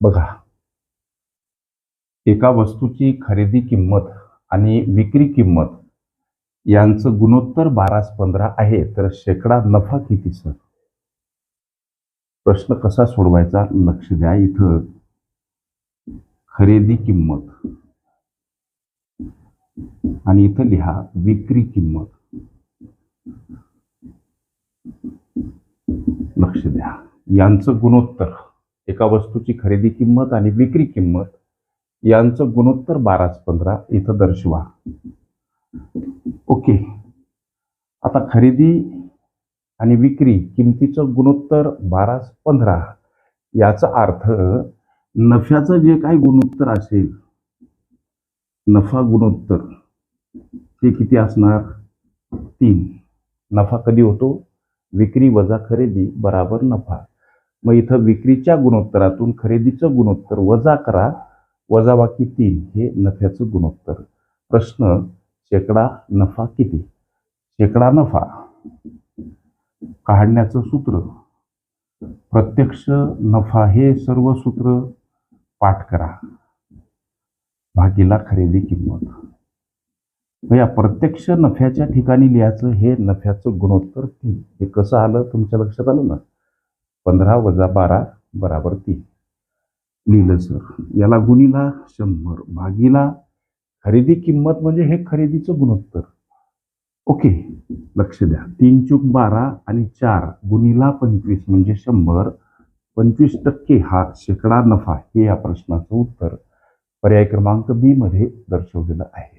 बघा. एका वस्तूची खरेदी किंमत आणि विक्री किंमत यांचं गुणोत्तर बारास पंधरा आहे तर शेकडा नफा किती सर? प्रश्न कसा सोडवायचा? लक्ष द्या इथं. खरेदी किंमत. आणि इथं लिहा विक्री किंमत. लक्ष द्या. यांचं गुणोत्तर. एका वस्तूची खरेदी किंमत आणि विक्री किंमत यांचं गुणोत्तर बाराच पंधरा इथं दर्शवा. ओके. आता खरेदी आणि विक्री किमतीचं गुणोत्तर बाराच पंधरा याचा अर्थ नफ्याचं जे काही गुणोत्तर असेल नफा गुणोत्तर ते किती असणार? तीन. नफा कधी होतो? विक्री वजा खरेदी बराबर नफा. मग इथं विक्रीच्या गुणोत्तरातून खरेदीचं गुणोत्तर वजा करा. वजाबाकी तीन हे नफ्याचं गुणोत्तर. प्रश्न शेकडा नफा किती? शेकडा नफा. काढण्याचं सूत्र. प्रत्यक्ष नफा हे सर्व सूत्र पाठ करा. भागीला खरेदी किंमत. या प्रत्यक्ष नफ्याच्या ठिकाणी लिहायचं हे नफ्याचं गुणोत्तर तीन. हे कसं आलं? तुमच्या लक्षात आलं ना? पंधरा वजा बारा बराबर तीन. लिहिलं सर. याला गुणीला शंभर भागीला खरेदी किंमत म्हणजे हे खरेदीचं गुणोत्तर. ओके लक्ष द्या. तीन चूक बारा आणि चार गुणीला पंचवीस म्हणजे शंभर. पंचवीस टक्के हा शेकडा नफा हे या प्रश्नाचं उत्तर पर्याय क्रमांक बी मध्ये दर्शवलेलं आहे.